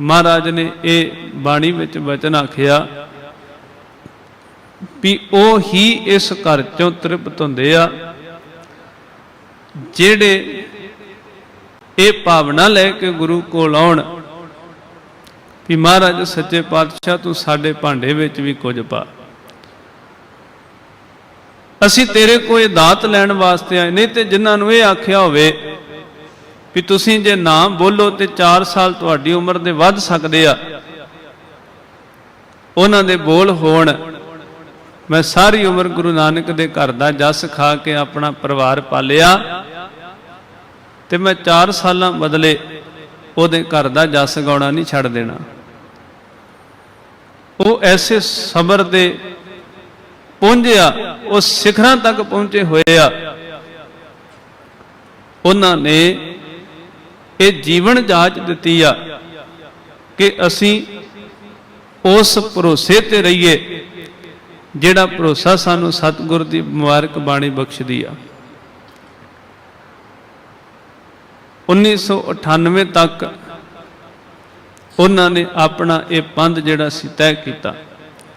ਮਹਾਰਾਜ ਨੇ ਇਹ ਬਾਣੀ ਵਿੱਚ ਵਚਨ ਆਖਿਆ ਵੀ ਉਹ ਹੀ ਇਸ ਘਰ ਚੋਂ ਤ੍ਰਿਪਤ ਹੁੰਦੇ ਆ, ਜਿਹੜੇ ਇਹ ਭਾਵਨਾ ਲੈ ਕੇ ਗੁਰੂ ਕੋਲ ਆਉਣ ਵੀ ਮਹਾਰਾਜ ਸੱਚੇ ਪਾਤਸ਼ਾਹ ਤੂੰ ਸਾਡੇ ਭਾਂਡੇ ਵਿੱਚ ਵੀ ਕੁਝ ਪਾ। ਅਸੀਂ ਤੇਰੇ ਕੋਲ ਦਾਤ ਲੈਣ ਵਾਸਤੇ ਆਏ, ਨਹੀਂ ਤੇ ਜਿਨ੍ਹਾਂ ਨੂੰ ਇਹ ਆਖਿਆ ਹੋਵੇ ਵੀ ਤੁਸੀਂ ਜੇ ਨਾ ਬੋਲੋ ਤੇ 4 ਸਾਲ ਤੁਹਾਡੀ ਉਮਰ ਦੇ ਵੱਧ ਸਕਦੇ ਆ। ਉਹਨਾਂ ਦੇ ਬੋਲ ਹੋਣ। ਮੈਂ ਸਾਰੀ ਉਮਰ ਗੁਰੂ ਨਾਨਕ ਦੇ ਘਰ ਦਾ ਜਸ ਖਾ ਕੇ ਆਪਣਾ ਪਰਿਵਾਰ ਪਾਲਿਆ ਤੇ ਮੈਂ 4 ਸਾਲਾਂ ਬਦਲੇ ਉਹਦੇ ਘਰ ਦਾ ਜਸ ਗਾਉਣਾ ਨਹੀਂ ਛੱਡ ਦੇਣਾ। ਉਹ ਐਸੇ ਸਬਰ ਦੇ ਪਹੁੰਚਿਆ, ਉਹ ਸਿਖਰਾਂ ਤੱਕ ਪਹੁੰਚੇ ਹੋਏ ਆ। ਉਹਨਾਂ ਨੇ ਇਹ ਜੀਵਨ ਜਾਚ ਦਿੱਤੀ ਆ ਕਿ ਅਸੀਂ ਉਸ ਭਰੋਸੇ ਤੇ ਰਹੀਏ ਜਿਹੜਾ ਭਰੋਸਾ ਸਾਨੂੰ ਸਤਿਗੁਰ ਦੀ ਮੁਬਾਰਕ ਬਾਣੀ ਬਖਸ਼ਦੀ ਆ। 1998 ਤੱਕ ਉਹਨਾਂ ਨੇ ਆਪਣਾ ਇਹ ਪੰਧ ਜਿਹੜਾ ਸੀ ਤੈਅ ਕੀਤਾ।